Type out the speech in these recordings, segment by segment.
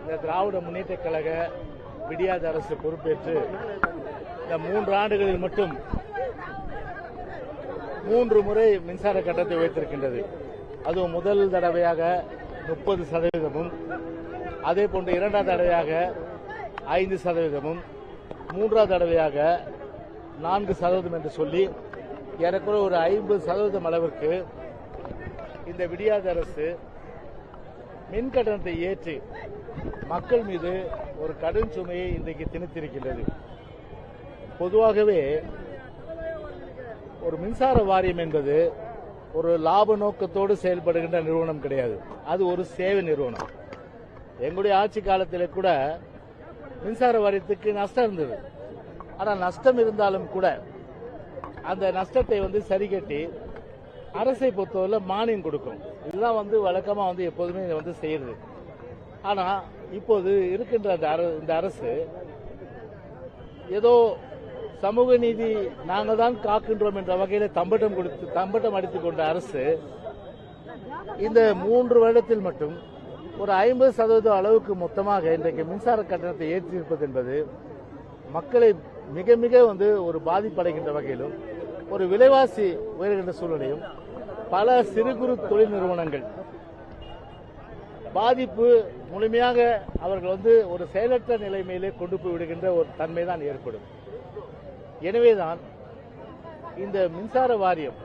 இந்த திராவிட முன்னேற்ற கழக விடியாத அரசு பொறுப்பேற்று இந்த மூன்று ஆண்டுகளில் மட்டும் மூன்று முறை மின்சார கட்டத்தை உயர்த்திருக்கின்றது. அதுவும் முதல் தடவையாக முப்பது சதவீதமும் அதே போன்று இரண்டாம் தடவையாக ஐந்து சதவீதமும் மூன்றாவது தடவையாக நான்கு சதவீதம் என்று சொல்லி ஏறக்குறைய ஒரு ஐம்பது சதவீதம் அளவிற்கு இந்த விடியாத அரசு மின் கட்டணத்தை ஏற்றி மக்கள் மீது ஒரு கடும் சுமையை இன்றைக்கு திணித்திருக்கின்றது. பொதுவாகவே ஒரு மின்சார வாரியம் என்பது ஒரு லாப நோக்கத்தோடு செயல்படுகின்ற நிறுவனம் கிடையாது. அது ஒரு சேவை நிறுவனம். எங்களுடைய ஆட்சி காலத்தில் கூட மின்சார வாரியத்துக்கு நஷ்டம் இருந்தது. ஆனால் நஷ்டம் இருந்தாலும் கூட அந்த நஷ்டத்தை வந்து சரி கட்டி அரசை பொறுத்தவரை மானியம் கொடுக்கும் இதுதான் வந்து வழக்கமா வந்து எப்போதுமே இதை வந்து செய்யுது ஆனா இப்போது இருக்கின்ற அந்த இந்த அரசு ஏதோ சமூக நீதி நாங்க தான் காக்கின்றோம் என்ற வகையில் தம்பட்டம் கொடுத்து தம்பட்டம் அடித்துக் கொண்ட அரசு இந்த மூன்று வருடத்தில் மட்டும் ஒரு ஐம்பது சதவீதம் அளவுக்கு மொத்தமாக இன்றைக்கு மின்சார கட்டணத்தை ஏற்றியிருப்பது என்பது மக்களை மிக மிக வந்து ஒரு பாதிப்படைகின்ற வகையிலும் ஒரு விலைவாசி உயர்கின்ற சூழ்நிலையும் பல சிறு குறு தொழில் நிறுவனங்கள். பாதிப்பு முழுமையாக அவர்கள் வந்து ஒரு செயலற்ற நிலைமையிலே கொண்டு போய் விடுகின்ற ஒரு தன்மை தான் ஏற்படும். எனவேதான் இந்த மின்சார வாரியம்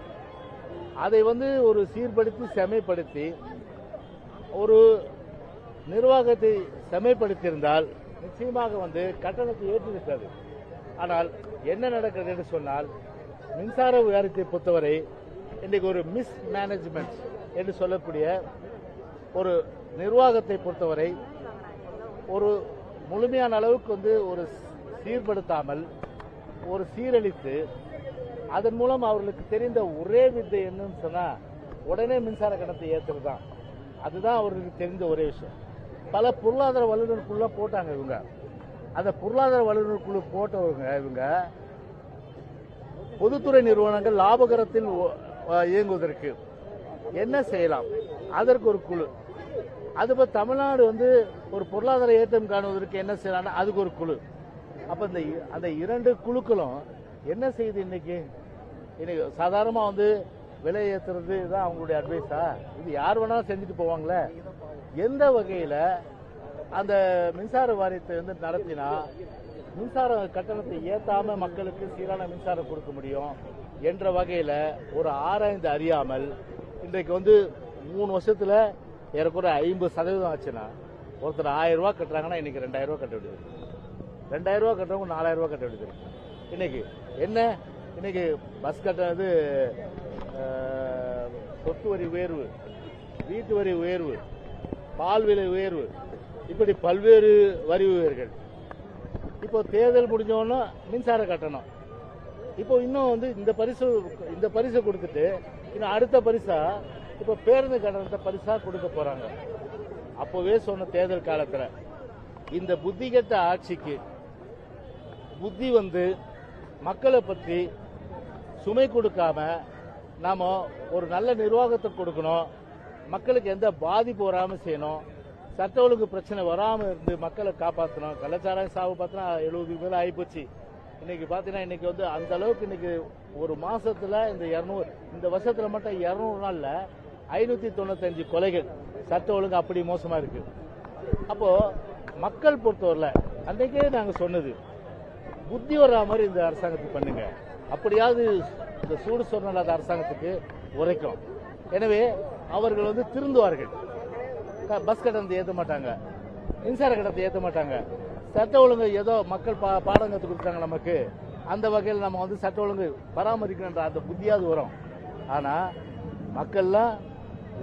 அதை வந்து ஒரு சீர்படுத்தி செமைப்படுத்தி ஒரு நிர்வாகத்தை செமைப்படுத்தியிருந்தால் நிச்சயமாக வந்து கட்டணத்தை ஏற்றிருக்கிறது ஆனால் என்ன நடக்கிறது என்று சொன்னால் மின்சார வாரியத்தை பொறுத்தவரை இன்றைக்கு ஒரு மிஸ் மேனேஜ்மெண்ட் என்று சொல்லக்கூடிய ஒரு நிர்வாகத்தை பொறுத்தவரை ஒரு முழுமையான அளவுக்கு வந்து ஒரு சீர்படுத்தாமல் ஒரு சீரழித்து அதன் மூலம் அவர்களுக்கு தெரிந்த ஒரே வித்தை என்னன்னு சொன்னால் உடனே மின்சார கணத்தை ஏற்றுறது தான் அதுதான் அவர்களுக்கு தெரிந்த ஒரே விஷயம். பல பொருளாதார வல்லுநர் குழு போட்டாங்க இவங்க. அந்த பொருளாதார வல்லுநர் குழு போட்டவங்க இவங்க பொதுத்துறை நிறுவனங்கள் லாபகரத்தில் இயங்குவதற்கு என்ன செய்யலாம்? அதற்கு ஒரு குழு. அது இப்போ தமிழ்நாடு வந்து ஒரு பொருளாதார ஏற்றம் காணுவதற்கு என்ன செய்யலாம் அதுக்கு ஒரு குழு. அப்ப இந்த இ- அந்த இரண்டு குழுக்களும் என்ன செய்யுது இன்னைக்கு? இன்னைக்கு சாதாரணமா வந்து விலை ஏத்துறது தான் அவங்களுடைய அட்வைஸா இது யார் வேணாலும் செஞ்சுட்டு போவாங்களே? எந்த வகையில அந்த மின்சார வாரியத்தை வந்து நடத்தினா மின்சார கட்டணத்தை ஏற்றாம மக்களுக்கு சீரான மின்சாரம் கொடுக்க முடியும் என்ற வகையில ஒரு ஆராய்ந்து அறியாமல் இன்றைக்கு வந்து மூணு வருஷத்துல ஏறக்குறைய ஐம்பது சதவீதம் ஆச்சுன்னா ஒருத்தர் ஆயிரம் ரூபா கட்டுறாங்கன்னா இன்னைக்கு ரெண்டாயிரம் ரூபா கட்ட வேண்டியது ரெண்டாயிரம் ரூபா கட்டுறவங்க நாலாயிரம் ரூபா கட்ட வேண்டியது இன்னைக்கு என்ன? இன்னைக்கு பஸ் கட்டுறது சொத்து வரி உயர்வு வீட்டு வரி உயர்வு பால் விலை உயர்வு இப்படி பல்வேறு வரி உயர்கள் இப்போ தேர்தல் முடிஞ்சோன்னா மின்சார கட்டணம். இப்போ இன்னும் வந்து இந்த பரிசு இந்த பரிசை கொடுத்துட்டு இன்னும் அடுத்த பரிசா இப்போ பேருந்து கட்டணத்தை பரிசா கொடுக்க போறாங்க. அப்போவே சொன்ன தேர்தல் காலத்துல இந்த புத்தி கெட்ட ஆட்சிக்கு புத்தி வந்து மக்களை பற்றி சுமை கொடுக்காம நாம ஒரு நல்ல நிர்வாகத்தை கொடுக்கணும் மக்களுக்கு எந்த பாதிப்பு வராமல் செய்யணும் சட்ட ஒழுங்கு பிரச்சனை வராம இருந்து மக்களை காப்பாற்றணும் கலாச்சாரம் சாவு பார்த்தா எழுபது மேல ஆயிப்போச்சு. இன்னைக்கு பாத்தீங்கன்னா இன்னைக்கு வந்து அந்த அளவுக்கு இன்னைக்கு ஒரு மாசத்துல இந்த இருநூறு இந்த வருஷத்துல மட்டும் இருநூறு நாள்ல ஐநூத்தி தொண்ணூத்தஞ்சு கொலைகள். சட்ட ஒழுங்கு அப்படி மோசமா இருக்கு. அப்போ மக்கள் பொறுத்தவரையில் அன்றைக்கே நாங்கள் சொன்னது புத்தி வர்ற மாதிரி இந்த அரசாங்கத்துக்கு பண்ணுங்க. அப்படியாவது இந்த சூடு சொல்லாத அரசாங்கத்துக்கு உரைக்கும். எனவே அவர்கள் வந்து திருந்துவார்கள். பஸ் கட்டணத்தை ஏற்ற மாட்டாங்க. மின்சார கட்டணத்தை ஏற்ற மாட்டாங்க. சட்ட ஒழுங்கு ஏதோ மக்கள் பா பாடம் கற்றுக் கொடுத்தாங்க நமக்கு. அந்த வகையில் நம்ம வந்து சட்ட ஒழுங்கு பராமரிக்கணுன்ற அந்த புத்தியாவது வரும். ஆனால் மக்கள்லாம்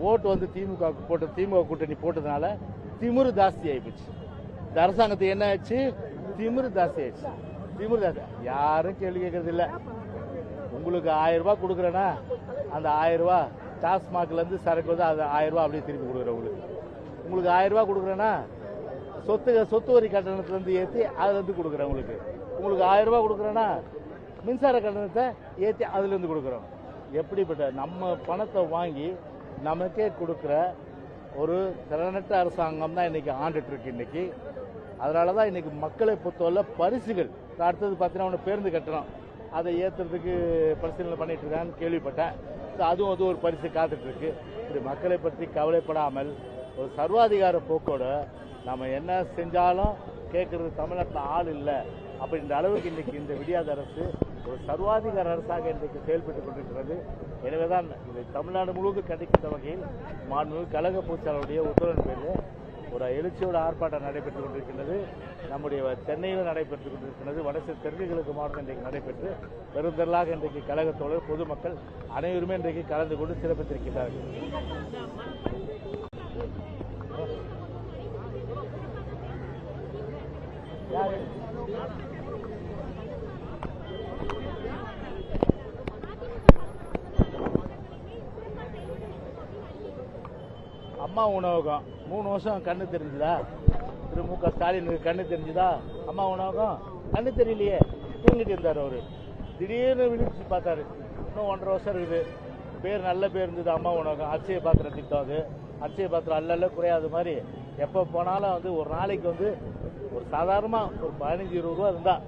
ஓட்டு வந்து திமுக போட்டு திமுக கூட்டணி போட்டதுனால திமிரு ஜாஸ்தி ஆயிப்போச்சு. இந்த அரசாங்கத்தை என்ன ஆச்சு திமிரு ஜாஸ்தி ஆயிடுச்சு. திமிரு ஜாஸ்தி யாரும் கேள்வி கேட்கறது இல்லை. உங்களுக்கு ஆயிரம் ரூபாய் கொடுக்குறேன்னா அந்த ஆயிரம் ரூபாய் டாஸ்மாக்லேருந்து சரக்கு வந்து அது ஆயிரம் ரூபாய் அப்படியே திருப்பி கொடுக்குறேன் உங்களுக்கு. உங்களுக்கு ஆயிரம் ரூபாய் கொடுக்குறேன்னா சொத்து சொத்து வரி கட்டணத்துல இருந்து ஏற்றி அதுல இருந்து கொடுக்குறேன் உங்களுக்கு. உங்களுக்கு ஆயிரம் ரூபாய் கொடுக்குறேன்னா மின்சார கட்டணத்தை ஏற்றி அதுல இருந்து கொடுக்குறோம். எப்படிப்பட்ட நம்ம பணத்தை வாங்கி நமக்கே கொடுக்குற ஒரு திறனற்ற அரசாங்கம் தான் இன்னைக்கு ஆண்டுட்டு இருக்கு இன்னைக்கு. அதனால தான் இன்னைக்கு மக்களை பொறுத்தவரை பரிசுகள் அடுத்தது பார்த்தீங்கன்னா ஒன்று பேருந்து கட்டணம். அதை ஏற்றுறதுக்கு பரிசீலனை பண்ணிட்டு இருக்கான்னு கேள்விப்பட்டேன். So அதுவும் அது ஒரு பரிசு காத்துட்டு இருக்கு. இப்படி மக்களை பற்றி கவலைப்படாமல் ஒரு சர்வாதிகார போக்கோட நம்ம என்ன செஞ்சாலும் கேட்கறது தமிழ்நாட்டில் ஆள் இல்லை அப்படின்ற அளவுக்கு இன்னைக்கு இந்த விடியாத அரசு ஒரு சர்வாதிகார அரசாக இன்றைக்கு செயல்பட்டு கொண்டிருக்கிறது. எனவேதான் இதை தமிழ்நாடு முழுவதும் கிடைக்கின்ற வகையில் மாண்புமிகு கழக பூச்சாளருடைய உத்தரவின் பேரில் ஒரு எழுச்சியோட ஆர்ப்பாட்டம் நடைபெற்றுக் கொண்டிருக்கின்றது. நம்முடைய சென்னையில் நடைபெற்றுக் கொண்டிருக்கிறது வடசு தெற்கு கிழக்கு மாவட்டம் இன்றைக்கு நடைபெற்று பெருந்தரலாக இன்றைக்கு கழகத்தோடு பொதுமக்கள் அனைவருமே இன்றைக்கு கலந்து கொண்டு சிறப்பித்திருக்கிறார்கள் அம்மா உணவகம். மூணு வருஷம் கண்ணு தெரிஞ்சுதா? திரு மு க ஸ்டாலினுக்கு கண்ணு தெரிஞ்சுதா? அம்மா உணவகம்? கண்ணு தெரியலையே. தூங்கிட்டு இருந்தார் அவரு. திடீர்னு விழிச்சு பார்த்தாரு. இன்னும் ஒன்றரை வருஷம் இருக்குது. பேர் நல்ல பேர் இருந்தது அம்மா உணவகம். அச்சய பாத்திரம் திட்டம் அது. அச்சய பாத்திரம் அல்ல குறையாத மாதிரி எப்போ போனாலும் வந்து ஒரு நாளைக்கு வந்து ஒரு சாதாரணமாக ஒரு பதினஞ்சு இருபது ரூபா இருந்தால்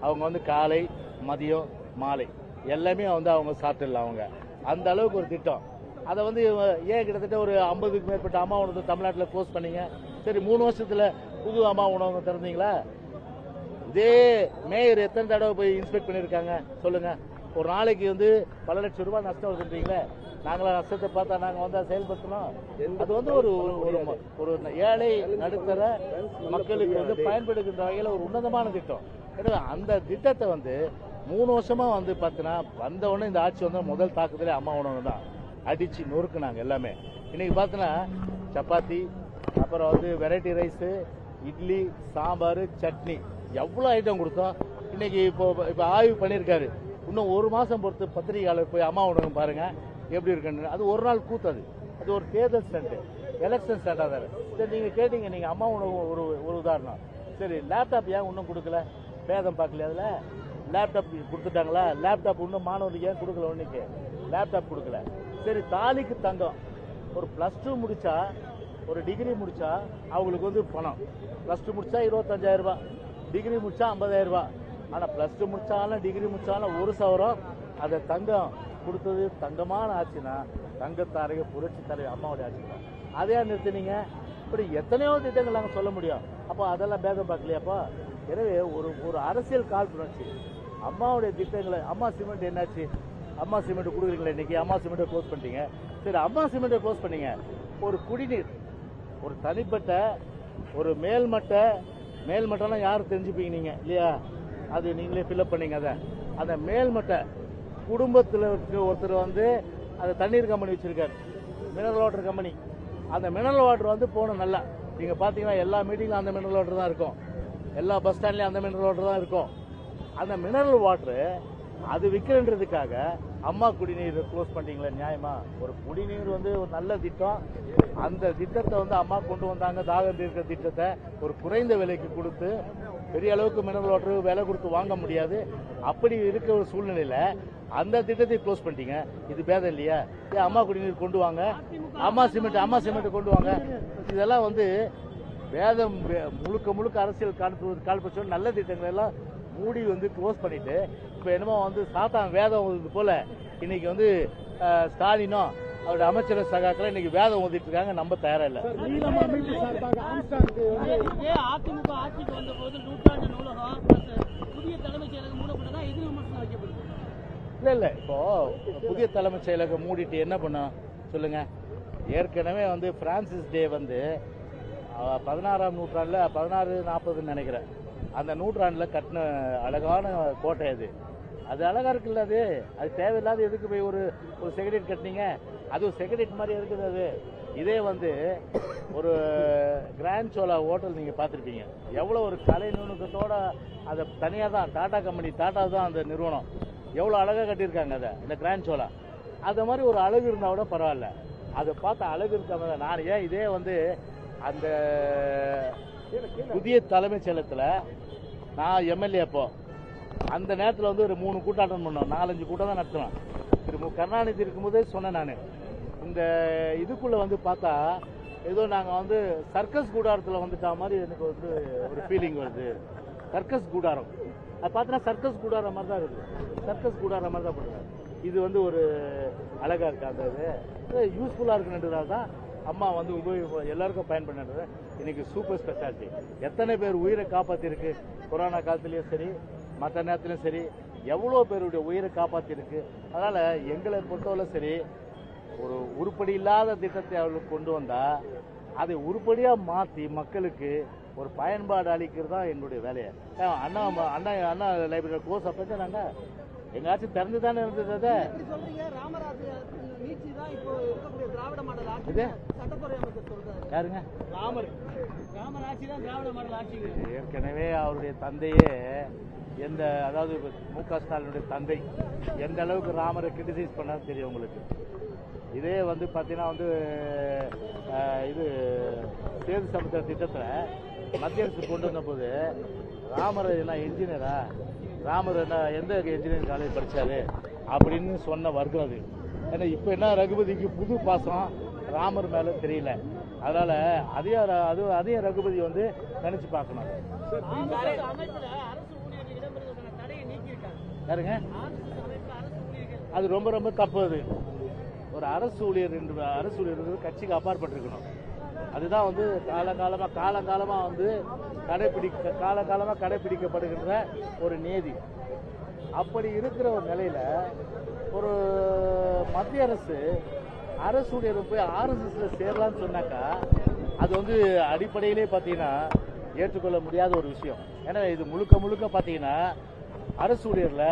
அவங்க வந்து காலை மதியம் மாலை எல்லாமே வந்து அவங்க சாப்பிட்டுடலாம் அவங்க. அந்த அளவுக்கு ஒரு திட்டம். அதை வந்து ஏன் கிட்டத்தட்ட ஒரு ஐம்பதுக்கு மேற்பட்ட அம்மா உணவு தமிழ்நாட்டில் க்ளோஸ் பண்ணீங்க? சரி மூணு வருஷத்தில் புது அம்மா உணவகம் திறந்தீங்களா? இதே மேயர் எத்தனை தடவை போய் இன்ஸ்பெக்ட் பண்ணியிருக்காங்க? சொல்லுங்கள் ஒரு நாளைக்கு வந்து பல லட்சம் ரூபாய் நஷ்டம் வருதுன்றீங்களே? நாங்களா நஷ்டத்தை பார்த்தா நாங்க வந்து அதை செயல்படுத்தணும் அது வந்து ஒரு ஒரு- ஏழை நடுத்தர மக்களுக்கு வந்து பயன்படுகின்ற வகையில் ஒரு உன்னதமான திட்டம். எனவே அந்த திட்டத்தை வந்து மூணு வருஷமா வந்து பார்த்தீங்கன்னா வந்த உடனே இந்த ஆட்சி வந்து முதல் தாக்குதலே அம்மா உணவு தான். அடிச்சு நொறுக்குனாங்க எல்லாமே. இன்னைக்கு பார்த்தீங்கன்னா சப்பாத்தி அப்புறம் வந்து வெரைட்டி ரைஸு இட்லி சாம்பார் சட்னி. எவ்வளோ ஐட்டம் கொடுத்தோம். இன்னைக்கு இப்போ இப்போ ஆய்வு பண்ணியிருக்காரு. இன்னும் ஒரு மாசம் பொறுத்து பத்திரிகையாளர் போய் அம்மா உணவகம் பாருங்க. எப்படி இருக்குன்னு. அது ஒரு நாள் கூத்து அது அது ஒரு தேர்தல் ஸ்டண்ட் எலெக்ஷன் ஸ்டண்டாக தான் சரி நீங்கள் கேட்டீங்க நீங்கள் அம்மா உணவு ஒரு ஒரு உதாரணம். சரி லேப்டாப் ஏன் இன்னும் கொடுக்கல? பேதம் பார்க்கல அதில்? லேப்டாப் கொடுத்துட்டாங்களா? லேப்டாப் இன்னும் மாணவர்களுக்கு ஏன் கொடுக்கல ஒன்றுக்கு லேப்டாப் கொடுக்கல. சரி தாலிக்கு தங்கம். ஒரு ப்ளஸ் டூ முடித்தா ஒரு டிகிரி முடித்தா அவங்களுக்கு வந்து பணம். ப்ளஸ் டூ முடித்தா இருபத்தஞ்சாயிரரூபா டிகிரி முடித்தா ஐம்பதாயிரம் ஆனால் ப்ளஸ் டூ முடித்தாலும் டிகிரி முடித்தாலும் ஒரு சவரம். அதை தங்கம் கொடுத்தது தங்கமான ஆட்சினா தங்கத்தாரைய புரட்சி தலைவர் அம்மாவுடைய ஆட்சி தான். அதே நிறுத்தினீங்க? இப்படி எத்தனையோ திட்டங்கள் நாங்கள் சொல்ல முடியும். அப்போ அதெல்லாம் பேதம் பார்க்கலையாப்பா? எனவே ஒரு ஒரு அரசியல் காழ்ப்புணர்ச்சி அம்மாவுடைய திட்டங்களை அம்மா சிமெண்ட் என்னாச்சு? அம்மா சிமெண்ட் கொடுக்குறீங்களா இன்னைக்கு? அம்மா சிமெண்ட்டை க்ளோஸ் பண்ணிட்டீங்க. சரி அம்மா சிமெண்ட்டை க்ளோஸ் பண்ணீங்க. ஒரு குடிநீர் ஒரு தனிப்பட்ட ஒரு மேல்மட்ட மேல்மட்டம்லாம் யாரும் தெரிஞ்சுப்பீங்க நீங்கள் இல்லையா? அது நீங்களே ஃபில்அப் பண்ணீங்க அதை. அந்த மேல்மட்ட குடும்பத்தில் இருக்க ஒருத்தர் வந்து அந்த தண்ணீர் கம்பெனி வச்சிருக்காரு. மினரல் வாட்டர் கம்பெனி அந்த மினரல் வாட்டர் வந்து போகணும் நல்லா. நீங்கள் பார்த்தீங்கன்னா எல்லா மீட்டிங்லும் அந்த மினரல் வாட்டர் தான் இருக்கும். எல்லா பஸ் ஸ்டாண்ட்லேயும் அந்த மினரல் வாட்டர் தான் இருக்கும். அந்த மினரல் வாட்ரு அது விற்கிறன்றதுக்காக அம்மா குடிநீர் க்ளோஸ் பண்ணிட்டீங்களே நியாயமா? ஒரு குடிநீர் வந்து ஒரு நல்ல திட்டம். அந்த திட்டத்தை வந்து அம்மா கொண்டு வந்தாங்க தாகம் தீர்க்கிற திட்டத்தை ஒரு குறைந்த விலைக்கு கொடுத்து பெரிய அளவுக்கு மினரல் வாட்டர் விலை கொடுத்து வாங்க முடியாது. அப்படி இருக்க ஒரு சூழ்நிலையில அந்த திட்டத்தை க்ளோஸ் பண்ணிட்டீங்க. இது பேதம் இல்லையா? அம்மா குடிநீர் கொண்டு வாங்க. அம்மா சிமெண்ட் அம்மா சிமெண்ட் கொண்டு வாங்க. இதெல்லாம் வந்து வேதம் முழுக்க முழுக்க அரசியல் காண்பது கால்பட்சம் நல்ல திட்டங்கள் எல்லாம் மூடி வந்து க்ளோஸ் பண்ணிட்டு இப்போ என்னமோ வந்து சாத்தான் வேதம் போல இன்னைக்கு வந்து ஸ்டாலினும் அவருடைய அமைச்சர் சகாக்கள் இன்னைக்கு வேதம் ஓதிட்டு இருக்காங்க. நம்ப தயாரா இல்ல. அதிமுக ஆட்சிக்கு வந்த போது நூற்றாண்டு நூலகம் புதிய தலைமைச் செயலகம் மூடப்பட்டதா? எதிர் விமர்சனம் வைக்கப்படுது இல்ல இல்ல. இப்போ புதிய தலைமைச் செயலகம் மூடிட்டு என்ன பண்ணும் சொல்லுங்க. ஏற்கனவே வந்து பிரான்சிஸ் டே வந்து பதினாறாம் நூற்றாண்டுல பதினாறு நாற்பதுன்னு நினைக்கிறேன். அந்த நூற்றாண்டுல கட்டின அழகான கோட்டை அது. அது அழகா இருக்குல்ல அது? அது தேவையில்லாத எதுக்கு போய் ஒரு ஒரு செக்ரட்டரி கட்டினீங்க? அது ஒரு செக்ரட்டரி மாதிரி இருக்குது அது. இதே வந்து ஒரு கிராண்ட் சோலா ஹோட்டல் நீங்க பார்த்திருப்பீங்க. எவ்வளவு ஒரு கலை நுணுக்கத்தோட அதை தனியா தான் டாடா கம்பெனி டாடா தான் அந்த நிறுவனம். எவ்வளோ அழகாக கட்டியிருக்காங்க அதை இந்த கிராண்ட் சோலா அது மாதிரி ஒரு அழகு இருந்தால் கூட பரவாயில்ல. அதை பார்த்த அழகு இருக்க நான் ஏன் இதே வந்து அந்த புதிய தலைமைச் செயலகத்தில் நான் எம்எல்ஏ அப்போ அந்த நேரத்தில் வந்து ஒரு மூணு கூட்டம் அட்டன் பண்ணோம். நாலஞ்சு கூட்டம் தான் நடத்தினோம். திரு மு கருணாநிதி இருக்கும்போதே சொன்னேன் நான். இந்த இதுக்குள்ள வந்து பார்த்தா ஏதோ நாங்கள் வந்து சர்க்கஸ் கூடாரத்தில் வந்துட்டா மாதிரி எனக்கு வந்து ஒரு ஃபீலிங் வருது. சர்க்கஸ் கூடாரம். அது பார்த்தீங்கன்னா சர்க்கஸ் கூடாரம் மாதிரி தான் இருக்குது சர்க்கஸ் கூடாரம் மாதிரி தான் பண்ணுறாங்க இது வந்து ஒரு அழகாக இருக்கு அந்த இது? யூஸ்ஃபுல்லாக இருக்குன்றதால தான் அம்மா வந்து உபயோக எல்லாருக்கும் பயன்படுறது இன்னைக்கு சூப்பர் ஸ்பெஷாலிட்டி எத்தனை பேர் உயிரை காப்பாற்றிருக்கு கொரோனா காலத்துலேயும் சரி மற்ற நேரத்துலையும் சரி எவ்வளோ பேருடைய உயிரை காப்பாற்றிருக்கு அதனால் எங்களை பொறுத்தவரை சரி ஒரு உருப்படி இல்லாத திட்டத்தை அவர்களுக்கு கொண்டு வந்தால் அதை உருப்படியாக மாற்றி மக்களுக்கு ஒரு பயன்பாடு அளிக்கிறது தான் என்னுடைய வேலையை அண்ணா அண்ணா அண்ணா லைப்ரரி கோர்ஸ் அப்போ நாங்கள் எங்காச்சும் திறந்து தானே இருந்தது அதை? எப்படி சொல்றீங்க ராமராஜ் நீச்சி தான் இப்போ இருக்கக்கூடிய திராவிட மாடல் ஆட்சி இது? சட்டத்துறை அமைச்சர் சொல்றாரு. யாருங்க? ராமர். ராமர் ஆட்சி தான் திராவிட மாடல் ஆட்சிங்க ஏற்கனவே அவருடைய தந்தையே எந்த அதாவது மு க ஸ்டாலினுடைய தந்தை எந்த அளவுக்கு ராமரை கிரிட்டிசைஸ் பண்ணான்னு தெரியும் உங்களுக்கு? இதே வந்து பார்த்தீங்கன்னா வந்து இது சேது சமுத்திர திட்டத்தில் மத்திய அரசு கொண்டு வந்தபோது ராமர் என்ன இன்ஜினியரா ராமர் என்ன எந்த இன்ஜினியரிங் காலேஜ் படிச்சாரு அப்படின்னு சொன்ன வர்க்கம் அது. ஏன்னா இப்போ என்ன ரகுபதிக்கு புது பாசம் ராமர் மேலே தெரியல. அதனால அதே ர- அது அதே ரகுபதி வந்து நினைச்சு பார்க்கணும். யாருங்க? அது ரொம்ப ரொம்ப தப்பு அது. ஒரு அரசு ஊழியர் என்று அரசு ஊழியர் கட்சிக்கு அப்பாற்பட்டிருக்கணும். அதுதான் வந்து காலங்காலமாக காலங்காலமாக வந்து கடைபிடிக்க காலங்காலமாக கடைபிடிக்கப்படுகின்ற ஒரு நீதி. அப்படி இருக்கிற ஒரு நிலையில ஒரு மத்திய அரசு அரசு ஊழியர் போய் ஆர்எஸ்எஸ்ல சேரலாம்னு சொன்னாக்கா அது வந்து அடிப்படையிலே பார்த்தீங்கன்னா ஏற்றுக்கொள்ள முடியாத ஒரு விஷயம். ஏன்னா இது முழுக்க முழுக்க பார்த்தீங்கன்னா அரசு ஊழியர்ல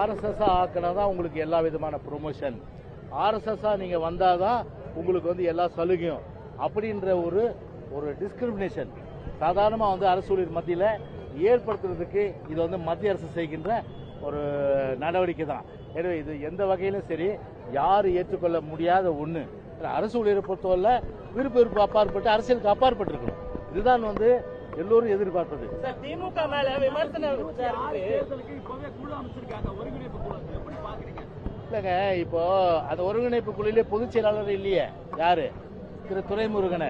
ஆர்எஸ்எஸ் ஆக்கினா தான் உங்களுக்கு எல்லா விதமான ப்ரொமோஷன் ஆர்எஸ்எஸ்ஸாக நீங்கள் வந்தால் தான் உங்களுக்கு வந்து எல்லா சலுகையும். அப்படின்ற ஒரு ஒரு டிஸ்கிரிமினேஷன் சாதாரணமாக வந்து அரசு ஊழியர் மத்தியில் ஏற்படுத்துறதுக்கு இது வந்து மத்திய அரசு செய்கின்ற ஒரு நடவடிக்கை தான். எனவே இது எந்த வகையிலும் சரி யாரும் ஏற்றுக்கொள்ள முடியாத ஒன்று அரசு ஊழியரை பொறுத்தவரை விருப்ப விருப்ப அப்பாற்பட்டு அரசியலுக்கு அப்பாற்பட்டிருக்கணும். இதுதான் வந்து எல்லோரும் எதிர்பார்ப்பது. திமுக மேல விமர்சனம் இல்லைங்க இப்போ அந்த ஒருங்கிணைப்பு குழுவிலே பொதுச் செயலாளர் இல்லையே யாரு? திரு துரைமுருகனை.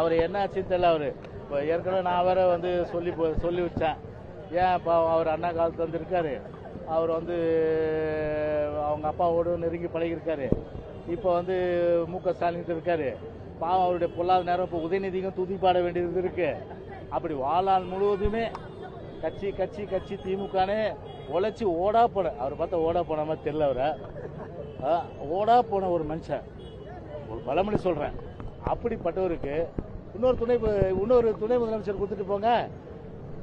அவர் என்ன ஆச்சுன்னு தெரியல அவரு. இப்போ ஏற்கனவே நான் வேற வந்து சொல்லி சொல்லி வச்சேன். ஏன் இப்போ அவர் அண்ணா காலத்து வந்திருக்காரு அவர் வந்து அவங்க அப்பாவோடு நெருங்கி பழகியிருக்காரு. இப்போ வந்து மு க ஸ்டாலின் இருக்காரு. பாவம் அவருடைய பொல்லாத நேரம் இப்போ உதயநிதிக்கும் துதி பாட வேண்டியது இருக்கு. அப்படி வாழ்நாள் முழுவதுமே கட்சி கட்சி கட்சி திமுகனே உழைச்சி ஓடா போன அவர் பார்த்தா ஓடா போன மாதிரி தெரியல அவரை. ஓடா போன ஒரு மனுஷன். ஒரு பலமொழி சொல்கிறேன் அப்படிப்பட்டவருக்கு இன்னொரு துணை இன்னொரு துணை முதலமைச்சர் கொடுத்துட்டு போங்க.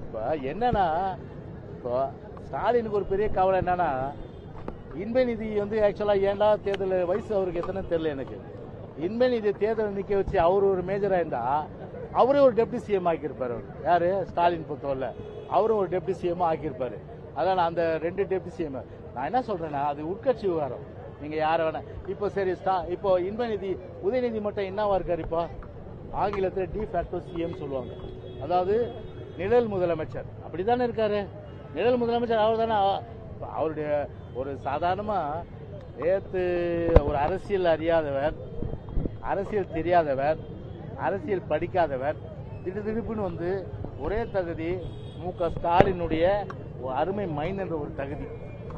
இப்போ என்னன்னா இப்போ ஸ்டாலினுக்கு ஒரு பெரிய கவலை என்னன்னா இன்ப நிதி வந்து ஆக்சுவலாக ஏன்டா தேர்தல் வயசு அவருக்கு எத்தனை தெரியல எனக்கு. இன்ப நிதி தேர்தல் நிற்க வச்சு அவர் ஒரு மேஜராக இருந்தா அவரே ஒரு டெப்டி சிஎம் ஆக்கியிருப்பார் அவர். யார்? ஸ்டாலின் பொறுத்தவரில் அவரும் ஒரு டெப்டி சிஎம் ஆக்கியிருப்பாரு. அதான் அந்த ரெண்டு டெப்டி சிஎம் நான் என்ன சொல்கிறேன்னா அது உட்கட்சி விவகாரம். நீங்க யாரை வேணா. இப்போ சரி ஸ்டா இப்போ இன்பநிதி உதயநிதி மட்டும் என்னவா இருக்காரு இப்போ? ஆங்கிலத்தில் டி ஃபேக்டோ சிஎம் சொல்லுவாங்க. அதாவது நிழல் முதலமைச்சர். அப்படிதானே இருக்காரு? நிழல் முதலமைச்சர் அவர் தானே அவருடைய ஒரு சாதாரணமா நேற்று ஒரு அரசியல் அறியாதவர் அரசியல் தெரியாதவர் அரசியல் படிக்காதவர் திடுதிடுப்புன்னு வந்து ஒரே தகுதி மு க ஸ்டாலினுடைய ஒரு அருமை மைன் என்ற ஒரு தகுதி.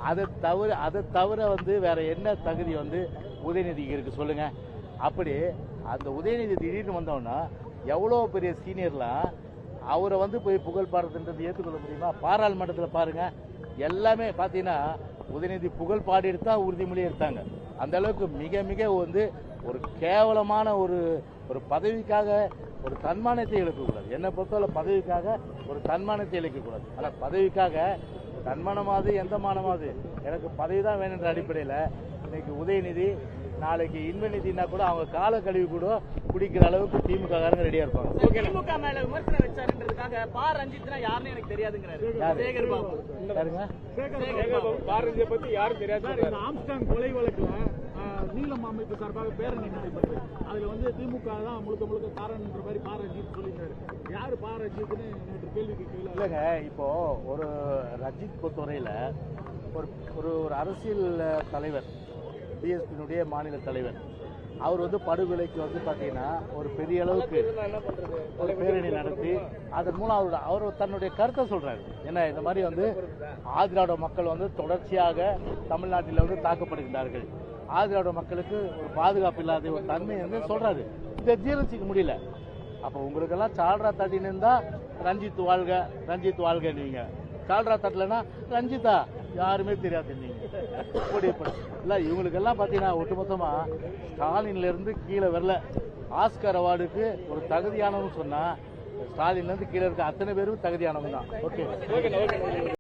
அதை தவிர அதை தவிர வந்து வேற என்ன தகுதி வந்து உதயநிதிக்கு இருக்கு சொல்லுங்க. அப்படி அந்த உதயநிதி திடீர்னு வந்தோன்னா எவ்வளோ பெரிய சீனியர்லாம் அவரை வந்து போய் புகழ் பாடுறதுன்றது ஏற்றுக்கொள்ள முடியுமா? பாராளுமன்றத்தில் பாருங்க. எல்லாமே பார்த்தீங்கன்னா உதயநிதி புகழ் பாடிட்டு தான் உறுதிமொழி எடுத்தாங்க. அந்த அளவுக்கு மிக மிக வந்து ஒரு கேவலமான ஒரு ஒரு பதவிக்காக ஒரு தன்மானத்தை இழக்கக்கூடாது. என்னை பொறுத்தவரை பதவிக்காக ஒரு தன்மானத்தை இழக்கக்கூடாது. ஆனால் பதவிக்காக தன்மானமாவது எந்த மானமாவது எனக்கு பதவி தான் வேணுன்ற அடிப்படையில் இன்னைக்கு உதயநிதி நாளைக்கு இன்பநிதினா கூட அவங்க கால கழிவு கூட குடிக்கிற அளவுக்கு திமுக காரங்க ரெடியா இருப்பாங்க. திமுக மேல விமர்சனம் வச்சாருன்றதுக்காக பா ரஞ்சித்னா யாருன்னு எனக்கு தெரியாதுங்கிறாரு? சேகர் பாபு. பாரதிய பத்தி யாரும் தெரியாது. சார் இந்த ஆம்ஸ்டாங் கொலை வழக்குல நீலம் அமைப்பு சார்பாக பேரணி நடைபெற்றது. அதுல வந்து திமுக தான் முழுக்க முழுக்க காரணம்ன்ற மாதிரி பா ரஞ்சித் சொல்லியிருந்தாரு யாரு பா ரஞ்சித்னு நேற்று கேள்வி கேட்கல இல்லைங்க இப்போ ஒரு ரஜித் பொறுத்தவரையில் ஒரு ஒரு ஒரு அரசியல் தலைவர் பிஎஸ்பியினுடைய மாநில தலைவர். அவர் வந்து படுகொலைக்கு வந்து பார்த்தீங்கன்னா ஒரு பெரிய அளவுக்கு ஒரு பேரணி நடத்தி அதன் மூலம் அவரோட அவர் தன்னுடைய கருத்தை சொல்றாரு. என்ன இந்த மாதிரி வந்து ஆதிராவிட மக்கள் வந்து தொடர்ச்சியாக தமிழ்நாட்டில் வந்து தாக்கப்படுகின்றார்கள் ஆதிராவிட மக்களுக்கு ஒரு பாதுகாப்பு இல்லாத ஒரு தன்மை வந்து சொல்றாரு. இதை ஜீரணிச்சிக்க முடியல. அப்போ உங்களுக்கெல்லாம் சால்ரா தட்டின்னு இருந்தா ரஞ்சித் வாழ்க ரஞ்சித் வாழ்க நீங்க சால்ரா தட்டலன்னா ரஞ்சிதா யாருமே தெரியாது நீங்க. இப்படி இவங்களுக்கெல்லாம் பார்த்தீங்கன்னா ஒட்டுமொத்தமாக ஸ்டாலின்லேருந்து கீழே வரல. ஆஸ்கர் அவார்டுக்கு ஒரு தகுதியானவன்னு சொன்னால் ஸ்டாலின்லேருந்து கீழே இருக்க அத்தனை பேரும் தகுதியானவங்க தான். ஓகே.